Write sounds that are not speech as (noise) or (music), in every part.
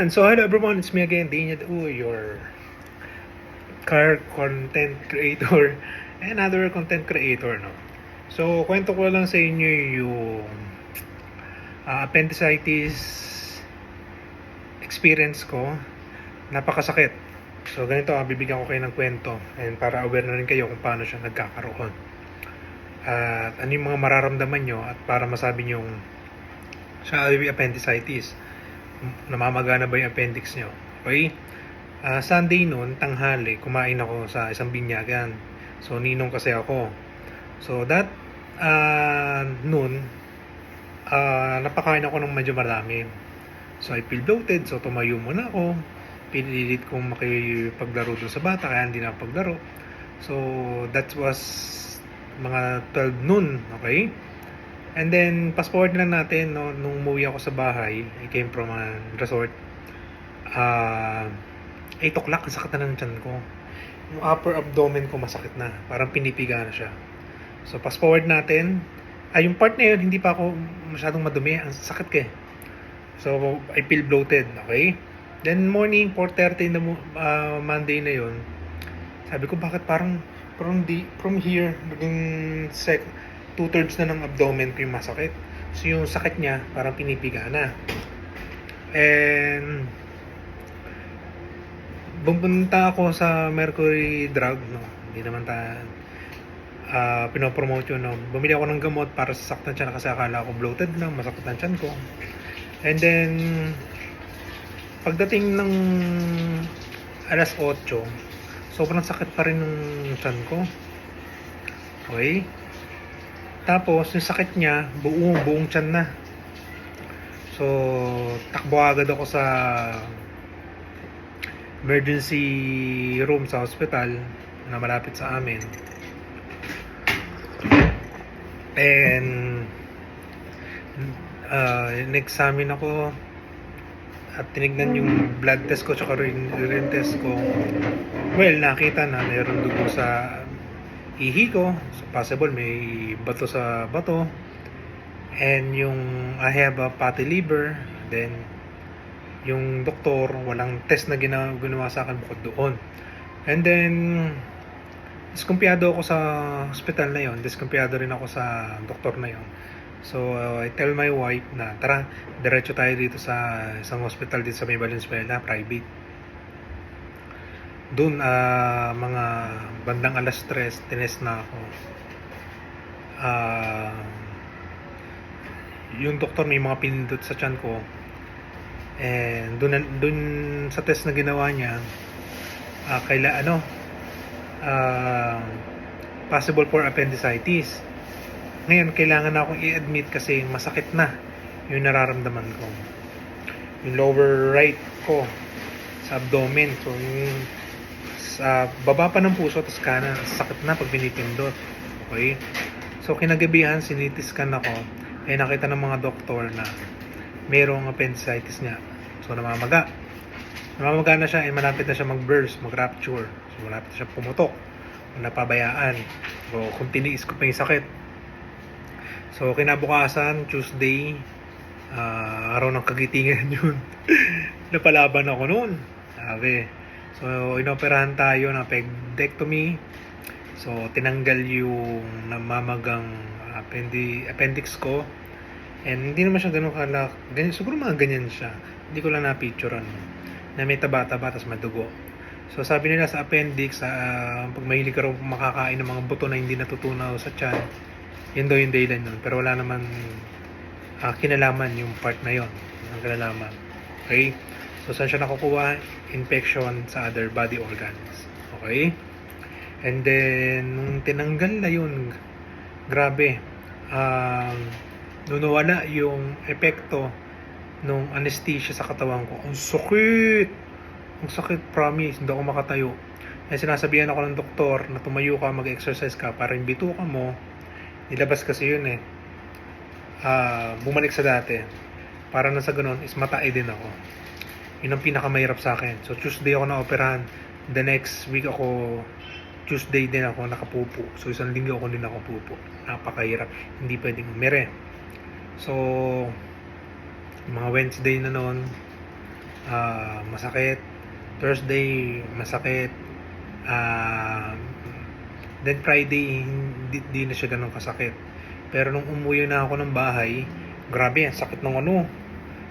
Ayan, so hello everyone, it's me again, Daniel U, your car content creator (laughs) and other content creator, no? So, kwento ko lang sa inyo yung ah, appendicitis experience ko. Napakasakit. So, ganito, ah, bibigyan ko kayo ng kwento and para aware na rin kayo kung paano siya nagkakaroon. At ano yung mga mararamdaman nyo at para masabi nyo siya ay appendicitis namamaga na ba yung appendix nyo. Okay? Ah, Sunday noon, tanghali, kumain ako sa isang binyagan. So, ninong kasi ako. So, that uh, noon, ah, napakain ako ng medyo marami. So, I feel bloated. So, tumayo muna ako. Pinilit kong makipaglaro doon sa bata, kaya hindi na paglaro. So, that was mga 12 noon. Okay? And then, forward lang natin, no, nung umuwi ako sa bahay, I came from a resort, ah 8 o'clock, ang sakit na ng tiyan ko. Yung upper abdomen ko masakit na, parang pinipiga na siya. So, fast forward natin, ay yung part na yun, hindi pa ako masyadong madumi, ang sakit ka eh. So, I feel bloated, okay? Then morning, 4.30 na mo- ah, Monday na yun, sabi ko, bakit parang from, the, from here, naging sec, two-thirds na ng abdomen ko yung masakit. So, yung sakit niya, parang pinipiga na. And, pumunta ako sa Mercury Drug, no? Hindi naman ta ah pinopromote yun, no? Bumili ako ng gamot para sa saktan siya kasi akala ko bloated lang, masakit ang tiyan ko. And then, pagdating ng alas 8, sobrang sakit pa rin ng tiyan ko. Okay? Tapos, yung sakit niya, buong, buong tiyan na. So, takbo agad ako sa emergency room sa hospital na malapit sa amin. And, uh, in-examine ako at tinignan yung blood test ko tsaka rin urine test ko. Well, nakita na mayroon dugo sa ihi ko. So, possible may bato sa bato. And yung I have a fatty liver. Then, yung doktor, walang test na ginawa, ginawa sa akin bukod doon. And then, diskumpiyado ako sa hospital na yon. Diskumpiyado rin ako sa doktor na yon. So, uh, I tell my wife na, tara, diretso tayo dito sa isang hospital dito sa May Valenzuela, private. Doon, ah, mga bandang alas 3, tinest na ako. Ah, yung doktor may mga pinindot sa tiyan ko. And doon doon sa test na ginawa niya, ah kaila ano, ah, possible for appendicitis. Ngayon, kailangan na akong i-admit kasi masakit na yung nararamdaman ko. Yung lower right ko sa abdomen. So, yung sa baba pa ng puso, tapos kanan, sakit na pag binipindot. Okay? So, kinagabihan, sinitiskan ako. Eh, nakita ng mga doktor na merong appendicitis niya. So, namamaga. Namamaga na siya, eh, malapit na siya mag-burst, mag-rupture. So, malapit na siya pumutok. Napabayaan. So, kung tiniis ko pa yung sakit, So, kinabukasan, Tuesday, ah, araw ng kagitingan (laughs) yun. Napalaban ako noon. Sabi. So, inoperahan tayo ng appendectomy. So, tinanggal yung namamagang appendi, appendix ko. And hindi naman siya ganun kalak. Ganyan, siguro mga ganyan siya. Hindi ko lang na-picturean. Na may taba-taba, tapos madugo. So, sabi nila sa appendix, ah, pag mahilig ka makakain ng mga buto na hindi natutunaw sa tiyan, yun daw yung dahilan nun. Pero wala naman ah, kinalaman yung part na yon ang kinalaman. Okay? So, saan siya nakukuha? Infection sa other body organs. Okay? And then, nung tinanggal na yun, grabe. Um, nung nawala yung epekto nung anesthesia sa katawan ko, ang sakit! Ang sakit, promise. Hindi ako makatayo. Eh, sinasabihan ako ng doktor na tumayo ka, mag-exercise ka para yung bituka mo, nilabas kasi yun eh. Ah, bumalik sa dati. Para na sa ganun, is matay din ako. Yun ang pinakamahirap sa akin. So, Tuesday ako na-operahan. The next week ako, Tuesday din ako nakapupo. So, isang linggo ako din nakapupo. Napakahirap. Hindi pwedeng umire. So, mga Wednesday na noon, ah, masakit. Thursday, masakit. Ah, then Friday, hindi, hindi na siya ganun kasakit. Pero nung umuwi na ako ng bahay, grabe, sakit ng ano.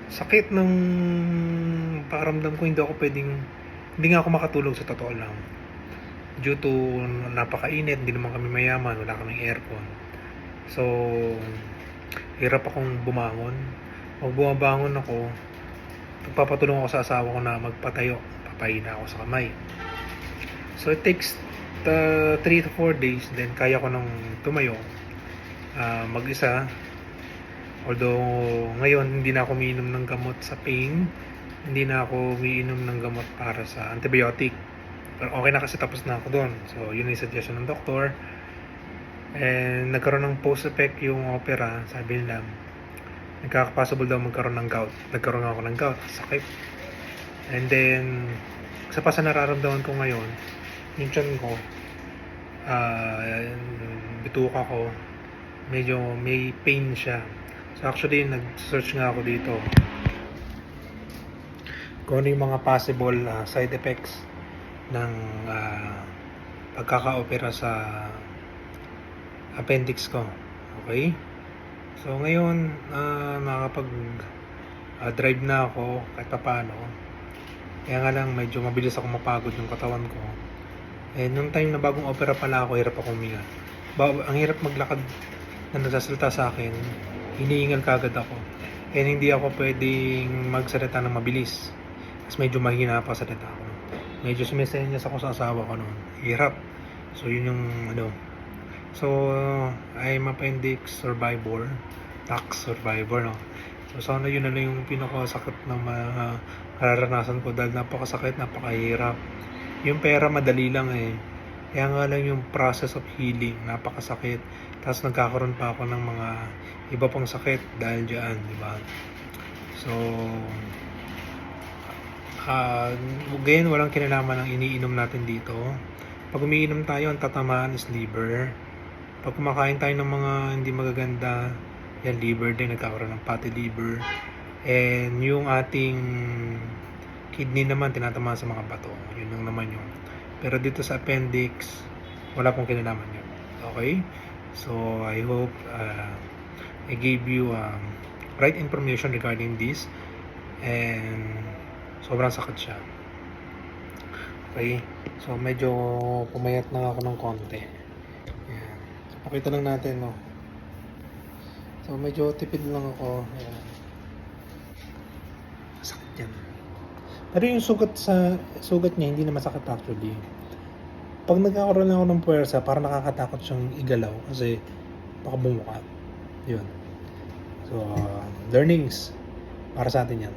Sakit ng pakiramdam ko, hindi ako pwedeng, hindi nga ako makatulog sa totoo lang. Due to napakainit, hindi naman kami mayaman, wala kaming aircon. So, hirap akong bumangon. Pag bumabangon ako, pagpapatulong ako sa asawa ko na magpatayo, papahina ako sa kamay. So, it takes 3 to 4 days, then kaya ko nang tumayo ah, mag-isa. Although, ngayon, hindi na ako umiinom ng gamot sa pain. Hindi na ako umiinom ng gamot para sa antibiotic. Pero okay na kasi tapos na ako doon. So, yun yung suggestion ng doktor. And nagkaroon ng post-effect yung opera, sabi nila, nagkaka-possible daw magkaroon ng gout. Nagkaroon ako ng gout, sakit. And then, sa pa sa nararamdaman ko ngayon, yung tiyan ko, ah, bituka ko, medyo may pain siya. So actually, nag-search nga ako dito kung ano yung mga possible ah, side effects ng ah, pagkaka-opera sa appendix ko. Okay? So ngayon, uh, ah, drive na ako kahit paano. Kaya nga lang medyo mabilis ako mapagod yung katawan ko. Eh, nung time na bagong opera pala ako, hirap ako huminga. Ba- ang hirap maglakad na nagsasalita sa akin, hinihingal kagad ako. And hindi ako pwedeng magsalita ng mabilis. Kasi medyo mahina pa salita ako. Medyo sumisenyas ako sa asawa ko noon. Hirap. So, yun yung ano. So, I'm appendix survivor. Tax survivor, no? So, sana yun na lang yung pinakasakit na ma- mararanasan ko dahil napakasakit, napakahirap. Yung pera madali lang eh. Kaya nga lang yung process of healing, napakasakit. Tapos nagkakaroon pa ako ng mga iba pang sakit dahil dyan, di ba? So, ah gayon walang kinalaman ng iniinom natin dito. Pag umiinom tayo, ang tatamaan is liver. Pag kumakain tayo ng mga hindi magaganda, yan liver din, nagkakaroon ng fatty liver. And yung ating kidney naman, tinatamaan sa mga bato. Yun lang naman yun. Pero dito sa appendix, wala pong kinalaman yun. Okay? So, I hope uh, I gave you um, right information regarding this. And sobrang sakit siya. Okay? So, medyo pumayat na ako ng konti. Ayan. Pakita lang natin, no? So, medyo tipid lang ako. Ayan. Sakit yan. Pero yung sugat sa sugat niya, hindi na masakit actually. Pag nagkakaroon ako ng puwersa, parang nakakatakot siyang igalaw kasi baka bumuka. Yun. So, uh, learnings para sa atin yan.